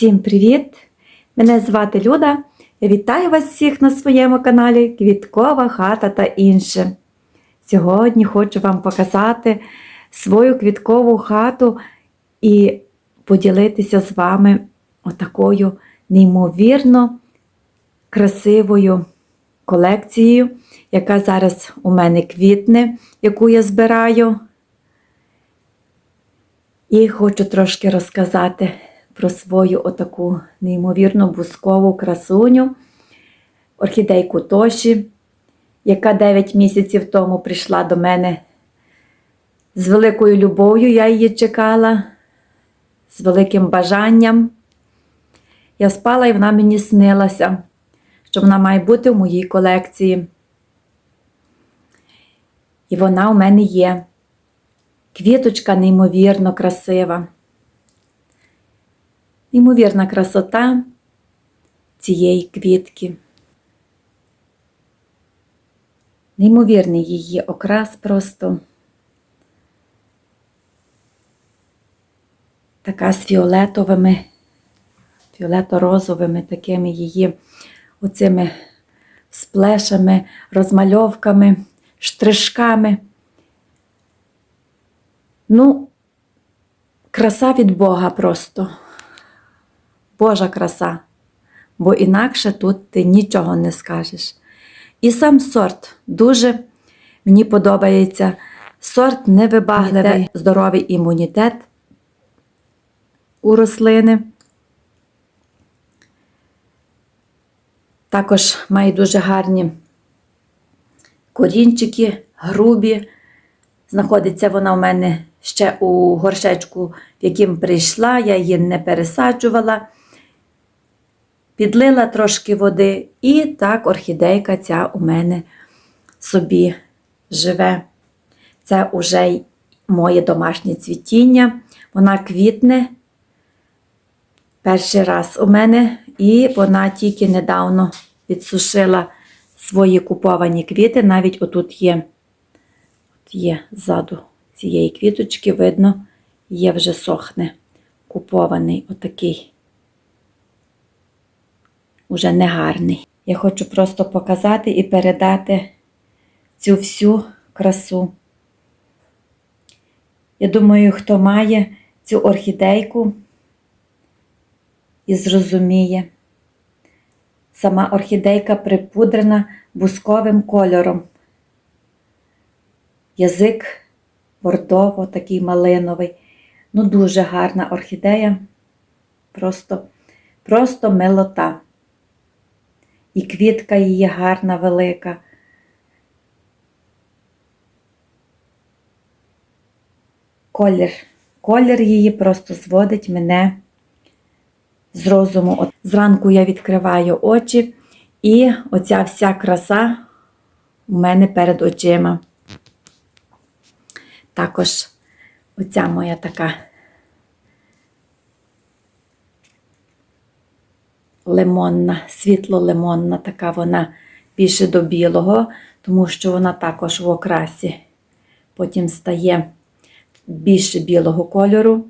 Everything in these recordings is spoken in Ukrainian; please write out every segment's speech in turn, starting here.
Всім привіт! Мене звати Люда. Я вітаю вас всіх на своєму каналі Квіткова хата та інше. Сьогодні хочу вам показати свою квіткову хату і поділитися з вами отакою неймовірно красивою колекцією, яка зараз у мене квітне, яку я збираю. І хочу трошки розказати про свою отаку неймовірно бускову красуню, орхідейку Тоші, яка 9 місяців тому прийшла до мене з великою любов'ю, я її чекала, з великим бажанням. Я спала і вона мені снилася, що вона має бути в моїй колекції. І вона у мене є. Квіточка неймовірно красива. Неймовірна красота цієї квітки. Неймовірний її окрас просто. Така з фіолетовими, фіолето-розовими такими її оцими сплешами, розмальовками, штришками. Ну, краса від Бога просто. Божа краса, бо інакше тут ти нічого не скажеш. І сам сорт дуже мені подобається. Сорт невибагливий, здоровий імунітет у рослини. Також має дуже гарні корінчики, грубі. Знаходиться вона у мене ще у горшечку, в яким прийшла, я її не пересаджувала, підлила трошки води, і так орхідейка ця у мене собі живе. Це уже моє домашнє цвітіння. Вона квітне перший раз у мене, і вона тільки недавно відсушила свої куповані квіти. Навіть отут є от є ззаду цієї квіточки, видно, є вже сохне, купований отакий, уже негарний. Я хочу просто показати і передати цю всю красу. Я думаю, хто має цю орхідейку і зрозуміє. Сама орхідейка припудрена бусковим кольором язик бордово, такий малиновий. Ну, дуже гарна орхідея. Просто, просто милота. І квітка її гарна, велика. Колір. Колір її просто зводить мене з розуму. От Зранку я відкриваю очі, і оця вся краса у мене перед очима. Також оця моя така лимонна, світло-лимонна, така вона більше до білого, тому що вона також в окрасі потім стає більше білого кольору.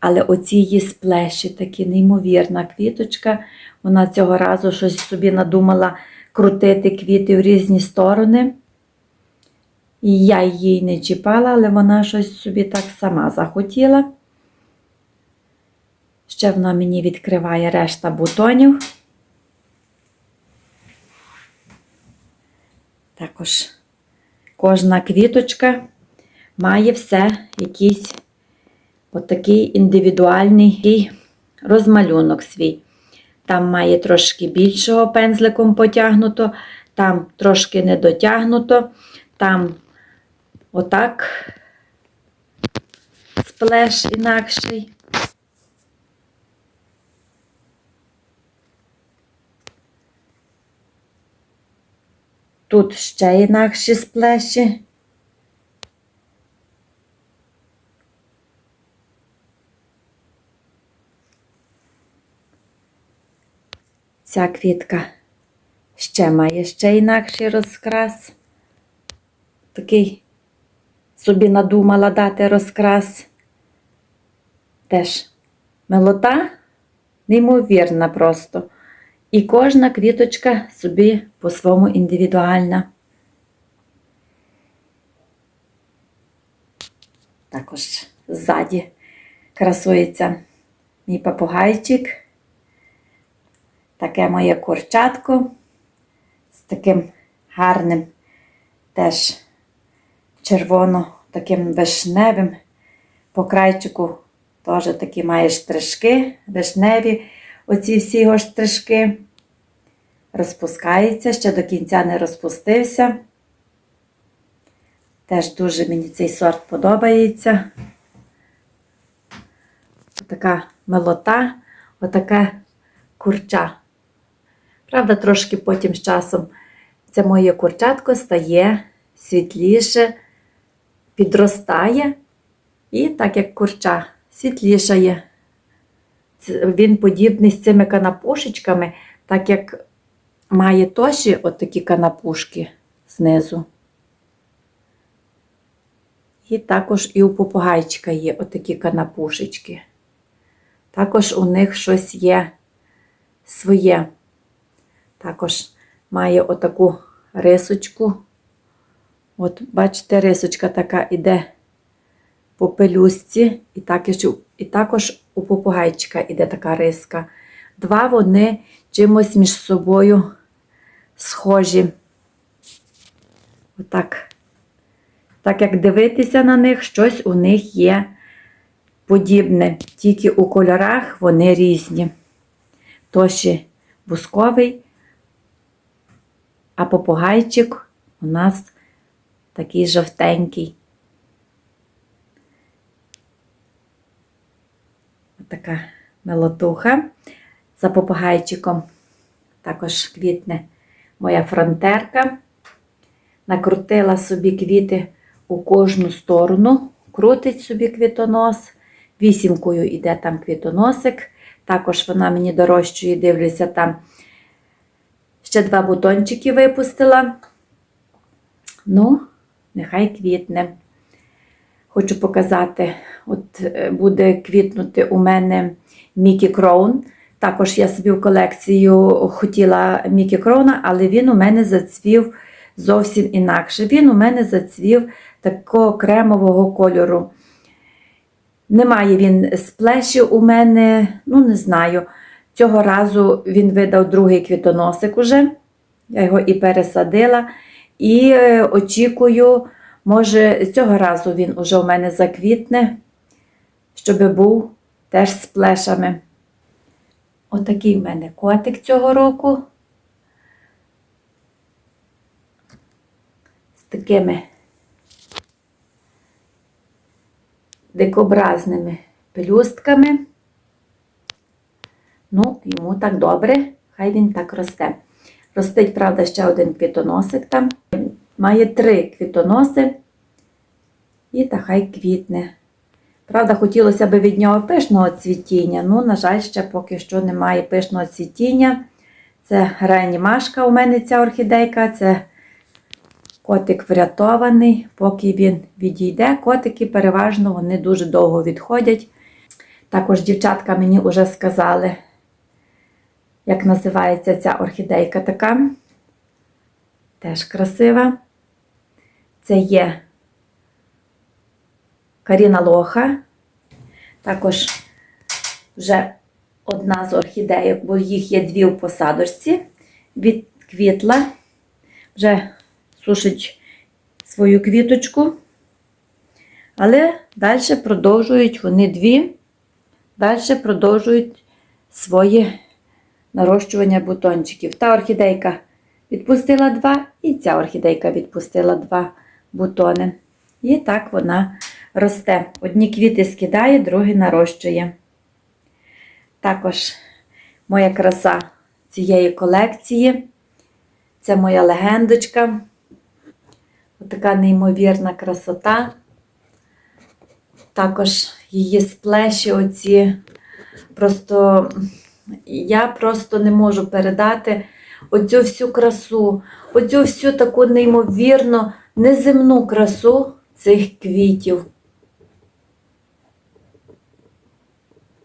Але оці її сплеші, такі неймовірна квіточка. Вона цього разу щось собі надумала крутити квіти в різні сторони. І я її не чіпала, але вона щось собі так сама захотіла. Ще вона мені відкриває решта бутонів. Також кожна квіточка має все якийсь отакий індивідуальний розмалюнок свій. Там має трошки більшого пензликом потягнуто, там трошки не дотягнуто, там Отак сплеш інакший. Тут ще інакші сплеші. Ця квітка ще має ще інакший розкрас. Такий собі надумала дати розкрас. Теж милота, неймовірна просто. І кожна квіточка собі по-своєму індивідуальна. Також ззаді красується мій папугайчик. Таке моє курчатко з таким гарним теж червоно таким вишневим. По крайчику теж такі має штришки, вишневі, оці всі його штришки. Розпускається, ще до кінця не розпустився. Теж дуже мені цей сорт подобається. Така милота, отаке курча. Правда, трошки потім з часом це моє курчатко стає світліше, підростає і так як курча світлішає. Він подібний з цими канапушечками, так як має тоші отакі канапушки знизу. І також і у попугайчика є отакі канапушечки. Також у них щось є своє. Також має отаку рисочку. От, бачите, рисочка така іде по пелюстці, і також, і також у попугайчика іде така риска. Два вони чимось між собою схожі. Отак. Так як дивитися на них, щось у них є подібне. Тільки у кольорах вони різні. Тоші бусковий, а попугайчик у нас такий жовтенький. Така мелотуха. За попугайчиком також квітне моя фронтерка. Накрутила собі квіти у кожну сторону, крутить собі квітонос. Вісімкою йде там квітоносик. Також вона мені дорожчує, дивлюся, там ще два бутончики випустила. Ну, нехай квітне. Хочу показати, от е, буде квітнути у мене Мікі Кроун. Також я собі в колекцію хотіла Мікі Кроуна, але він у мене зацвів зовсім інакше. Він у мене зацвів такого кремового кольору. Немає він сплешів у мене, ну не знаю. Цього разу він видав другий квітоносик уже. Я його і пересадила. І е, очікую, може, цього разу він уже у мене заквітне, щоб був теж з плешами. Отакий в мене котик цього року. З такими дикобразними пелюстками. Ну, йому так добре, хай він так росте. Ростить, правда, ще один квітоносик там. Має три квітоноси. І та хай квітне. Правда, хотілося б від нього пишного цвітіння. Ну, на жаль, ще поки що немає пишного цвітіння. Це реанімашка у мене ця орхідейка. Це котик врятований, поки він відійде. Котики переважно вони дуже довго відходять. Також дівчатка мені вже сказали, як називається ця орхідейка така. Теж красива. Це є Каріна Лоха. Також вже одна з орхідейок, бо їх є дві в посадочці. Відквітла, вже сушить свою квіточку. Але далі продовжують вони дві, далі продовжують своє нарощування бутончиків. Та орхідейка відпустила два, і ця орхідейка відпустила два бутони. І так вона росте. Одні квіти скидає, другі нарощує. Також моя краса цієї колекції. Це моя легендочка. Отака неймовірна красота. Також її сплеші оці. Просто я просто не можу передати оцю всю красу, оцю всю таку неймовірну, неземну красу цих квітів.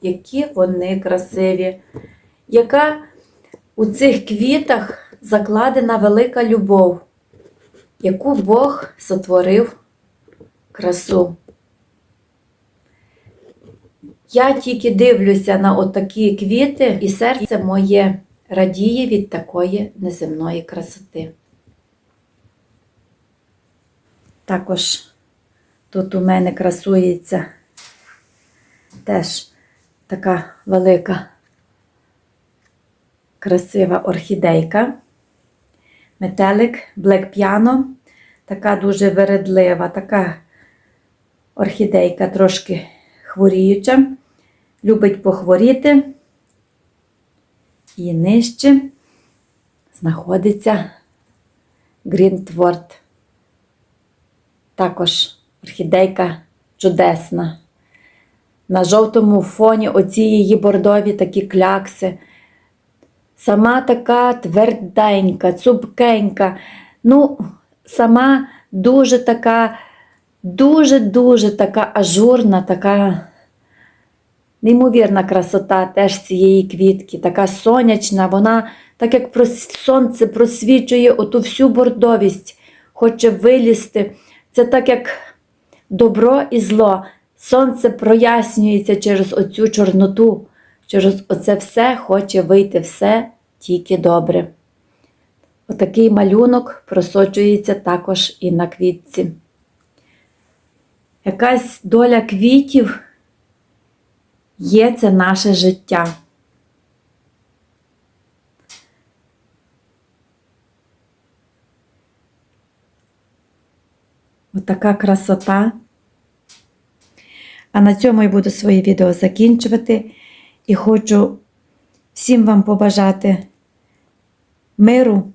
які вони красиві, яка у цих квітах закладена велика любов, яку Бог сотворив красу. Я тільки дивлюся на отакі квіти, і серце моє радіє від такої неземної красоти. Також тут у мене красується теж така велика красива орхідейка. Метелик Black Piano. Така дуже вередлива, така орхідейка трошки хворіюча. Любить похворіти. І нижче знаходиться Грінтворд. Також орхідейка чудесна. На жовтому фоні оці її бордові такі клякси. Сама така тверденька, цупкенька. Ну, сама дуже така, дуже-дуже така ажурна, така неймовірна красота теж цієї квітки, така сонячна, вона, так як сонце просвічує оту всю бордовість, хоче вилізти. Це так як добро і зло. Сонце прояснюється через оцю чорноту, через оце все хоче вийти все тільки добре. Отакий малюнок просочується також і на квітці. Якась доля квітів є це наше життя. Отака красота. А на цьому я буду своє відео закінчувати. І хочу всім вам побажати миру,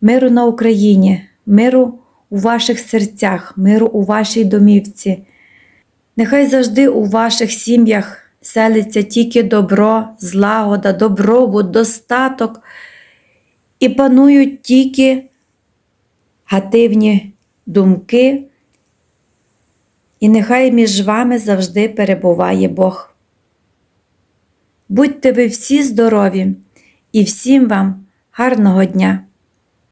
миру на Україні, миру у ваших серцях, миру у вашій домівці. Нехай завжди у ваших сім'ях селиться тільки добро, злагода, добробут, достаток і панують тільки гативні думки. І нехай між вами завжди перебуває Бог. Будьте ви всі здорові і всім вам гарного дня!